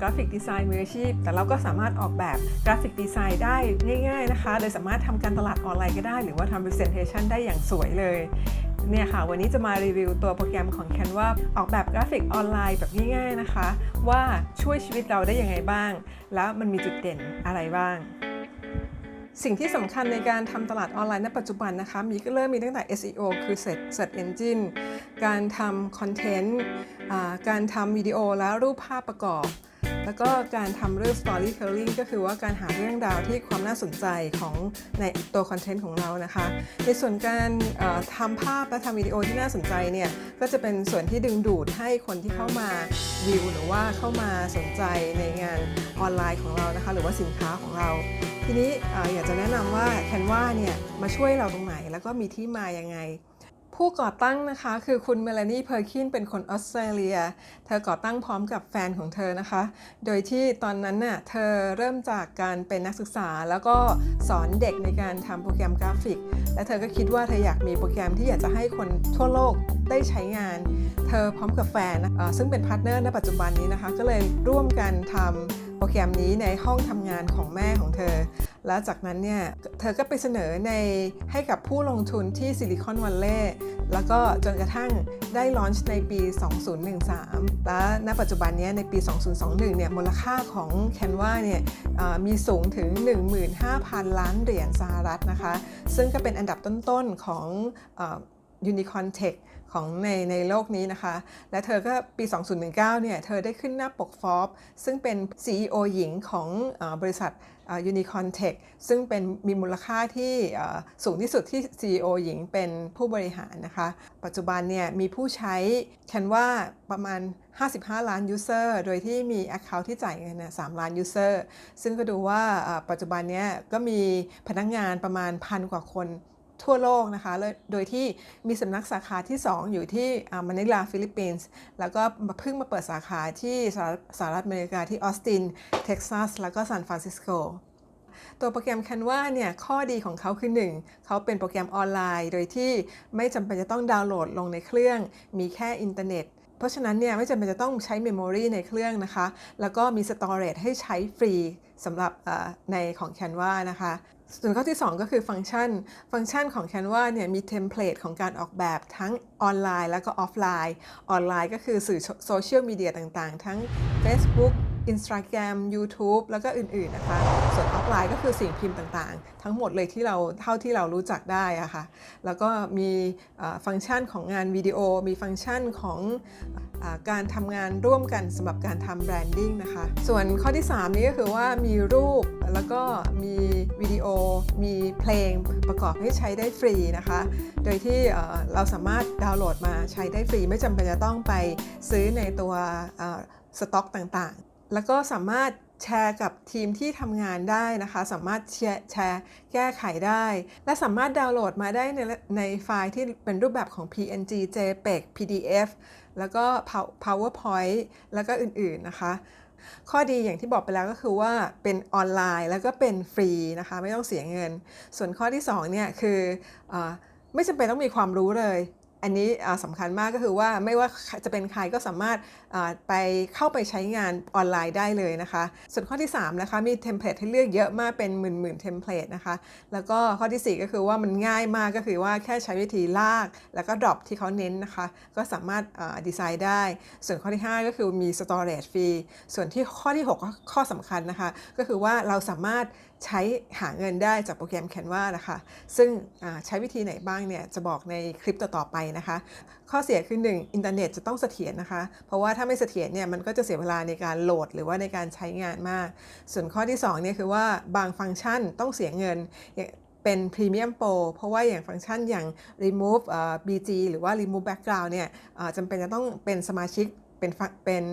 กราฟิกดีไซน์มืออาชีพ แต่เราก็สามารถออกแบบกราฟิกดีไซน์ได้ง่าย ๆนะคะ โดยสามารถทำการตลาดออนไลน์ก็ได้ หรือว่าทำ Presentation ได้อย่างสวยเลยเนี่ยค่ะ วันนี้จะมารีวิวตัวโปรแกรมของ Canva ออกแบบกราฟิกออนไลน์แบบง่ายๆนะคะ ว่าช่วยชีวิตเราได้ยังไงบ้าง แล้วมันมีจุดเด่นอะไรบ้าง สิ่งที่สำคัญในการทำตลาดออนไลน์ณปัจจุบันนะคะ มีก็เริ่มมีตั้งแต่ SEO คือ Search Search Engine การทำคอนเทนต์การทำวิดีโอและรูปภาพประกอบ แล้วก็การทำเรื่อง storytelling ก็คือว่าการหาเรื่องราวที่ความน่าสนใจของในตัวคอนเทนต์ของเรานะคะ ในส่วนการทำภาพและทำวิดีโอที่น่าสนใจเนี่ยก็จะเป็นส่วนที่ดึงดูดให้คนที่เข้ามาวิวหรือว่าเข้ามาสนใจในงานออนไลน์ของเรานะคะ หรือว่าสินค้าของเราทีนี้อออยากจะแนะนำว่า Canva เนี่ยมาช่วยเราตรงไหน แล้วก็มีที่มายังไง ผู้ก่อตั้งนะคะคือคุณเมลานีเพอร์คินเป็นคนออสเตรเลีย เธอก่อตั้งพร้อมกับแฟนของเธอนะคะ โดยที่ตอนนั้นน่ะเธอเริ่มจากการเป็นนักศึกษา แล้วก็สอนเด็กในการทำโปรแกรมกราฟิก และเธอก็คิดว่าเธออยากมีโปรแกรมที่อยากจะให้คนทั่วโลกได้ใช้งาน เธอพร้อมกับแฟนซึ่งเป็นพาร์ทเนอร์ในปัจจุบันนี้นะคะ ก็เลยร่วมกันทำ โปรแกรมนี้ในห้องทำงานของแม่ของเธอ แล้วจากนั้นเนี่ย เธอก็ไปเสนอในให้กับผู้ลงทุนที่ซิลิคอนวัลเลย์แล้วก็จนกระทั่งได้ลอนช์ในปี 2013 และณปัจจุบันนี้ในปี 2021 เนี่ยมูลค่าของ Canva เนี่ยมีสูงถึง 15,000 ล้านเหรียญสหรัฐนะคะ ซึ่งก็เป็นอันดับต้นๆของ ยูนิคอนเทคของในในโลกนี้นะคะ และเธอก็ปี 2019 เนี่ย เธอได้ขึ้นหน้าปกฟอบซึ่งเป็น CEO หญิงของอบริษัทยูนิคอนเทคซึ่งเป็นมีมูลค่าที่สูงที่สุดที่ CEO หญิงเป็นผู้บริหารนะคะ ปัจจุบันเนี่ยมีผู้ใช้ Canva ประมาณ 55 ล้าน user โดยที่มี Account ที่จ่ายเงินนะ3ล้าน user ซึ่งก็ดูว่าปัจจุบันเนี้ยก็มีพนักงานประมาณพันกว่าคน ทั่วโลกนะคะและโดยที่มีสำนักสาขาที่ 2 อยู่ที่มะนิลาฟิลิปปินส์ แล้วก็เพิ่งมาเปิดสาขาที่สหรัฐอเมริกาที่ออสติน เท็กซัส แล้วก็ซานฟรานซิสโก ตัวโปรแกรม Canva เนี่ย ข้อดีของเขาคือ 1 เขาเป็นโปรแกรมออนไลน์ โดยที่ไม่จำเป็นจะต้องดาวน์โหลดลงในเครื่อง มีแค่อินเทอร์เน็ตเพราะฉะนั้นเนี่ยไม่จำเป็นจะต้องใช้เมมโมรีในเครื่องนะคะ แล้วก็มี Storage ให้ใช้ฟรีสำหรับในของ Canva นะคะ ส่วนข้อที่ 2 ก็คือฟังก์ชัน ฟังก์ชันของ Canva เนี่ยมีเทมเพลตของการออกแบบทั้งออนไลน์แล้วก็ออฟไลน์ ออนไลน์ก็คือสื่อโซเชียลมีเดียต่างๆ ทั้ง Facebook Instagram YouTube แล้วก็อื่นๆนะคะ ส่วนออฟไลน์ก็คือสิ่งพิมพ์ต่างๆ ทั้งหมดเลยที่เราเท่าที่เรารู้จักได้อะค่ะแล้วก็มีฟังก์ชันของงานวิดีโอ มีฟังก์ชันของอการทำงานร่วมกันสำหรับการทำแบรนดิ้งนะคะส่วนข้อที่ 3 นี้ก็คือว่ามีรูปแล้วก็มีวิดีโอ มีเพลงประกอบให้ใช้ได้ฟรีนะคะ โดยที่เราสามารถดาวน์โหลดมาใช้ได้ฟรี ไม่จำเป็นจะต้องไปซื้อในตัวสต็อกต่างๆ แล้วก็สามารถ แชร์กับทีมที่ทำงานได้นะคะ สามารถแชร์แชร์แก้ไขได้ และสามารถดาวน์โหลดมาได้ในในไฟล์ที่เป็นรูปแบบของ PNG JPEG PDF แล้วก็ PowerPoint แล้วก็อื่นๆนะคะข้อดีอย่างที่บอกไปแล้วก็คือว่าเป็นออนไลน์แล้วก็เป็นฟรีนะคะ ไม่ต้องเสียเงิน ส่วนข้อที่2เนี่ยคืออไม่จำเป็นต้องมีความรู้เลย อันนี้อ่าสำคัญมากก็คือว่าไม่ว่าจะเป็นใครก็สามารถไปเข้าไปใช้งานออนไลน์ได้เลยนะคะ ส่วนข้อที่3นะคะมีเทมเพลตให้เลือกเยอะมากเป็นหมื่นหมื่นเทมเพลตนะคะ แล้วก็ข้อที่ 4 ก็คือว่ามันง่ายมากก็คือว่าแค่ใช้วิธีลาก แล้วก็ drop ที่เขาเน้นนะคะ ก็สามารถดีไซน์ได้ ส่วนข้อที่ 5 ก็คือมี storage ฟรีส่วนที่ข้อที่6ก็ข้อสำคัญนะคะ ก็คือว่าเราสามารถใช้หาเงินได้จากโปรแกรม Canva นะคะ ซึ่งใช้วิธีไหนบ้างเนี่ยจะบอกในคลิปต่อๆไปนะคะ ข้อเสียคือ 1 อินเทอร์เน็ตจะต้องเสถียรนะคะ เพราะว่าถ้าไม่เสถียรเนี่ยมันก็จะเสียเวลาในการโหลดหรือว่าในการใช้งานมาก ส่วนข้อที่2เนี่ยคือว่าบางฟังก์ชันต้องเสียเงินเป็น Premium Pro เพราะว่าอย่างฟังก์ชันอย่าง remove เอ่อ BG หรือว่า remove background เนี่ยจำเป็นจะต้องเป็นสมาชิกเป็นฟังเป็น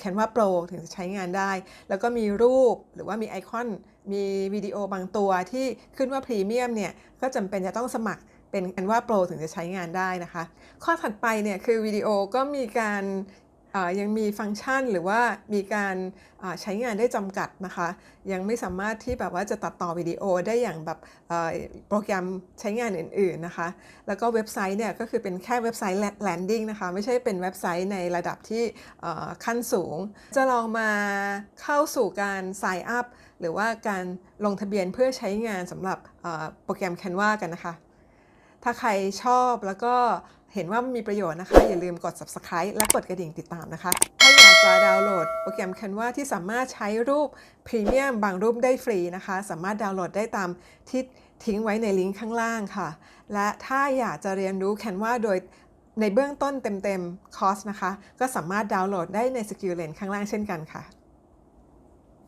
Canva Pro ถึงจะใช้งานได้ แล้วก็มีรูปหรือว่ามีไอคอน มีวิดีโอบางตัวที่ขึ้นว่าพรีเมียมเนี่ย ก็จำเป็นจะต้องสมัครเป็น Canva Pro ถึงจะใช้งานได้นะคะ ข้อถัดไปเนี่ยคือวิดีโอก็มีการ ยังมีฟังก์ชันหรือว่ามีการใช้งานได้จำกัดนะคะ ยังไม่สามารถที่แบบว่าจะตัดต่อวิดีโอได้อย่างแบบโปรแกรมใช้งานอื่น ๆนะคะ แล้วก็เว็บไซต์เนี่ยก็คือเป็นแค่เว็บไซต์ landing นะคะ ไม่ใช่เป็นเว็บไซต์ในระดับที่ขั้นสูง จะลองมาเข้าสู่การ sign up หรือว่าการลงทะเบียนเพื่อใช้งานสำหรับโปรแกรม Canva กันนะคะ ถ้าใครชอบแล้วก็ เห็นว่ามีประโยชน์นะคะ อย่าลืมกด subscribe และกดกระดิ่งติดตามนะคะ ถ้าอยากจะดาวน์โหลดโปรแกรม Canva ที่สามารถใช้รูปพรีเมียมบางรูปได้ฟรีนะคะ สามารถดาวน์โหลดได้ตามที่ทิ้งไว้ในลิงก์ข้างล่างค่ะ และถ้าอยากจะเรียนรู้ Canva โดยในเบื้องต้นเต็มๆคอร์สนะคะ ก็สามารถดาวน์โหลดได้ในสกิลเลนข้างล่างเช่นกันค่ะ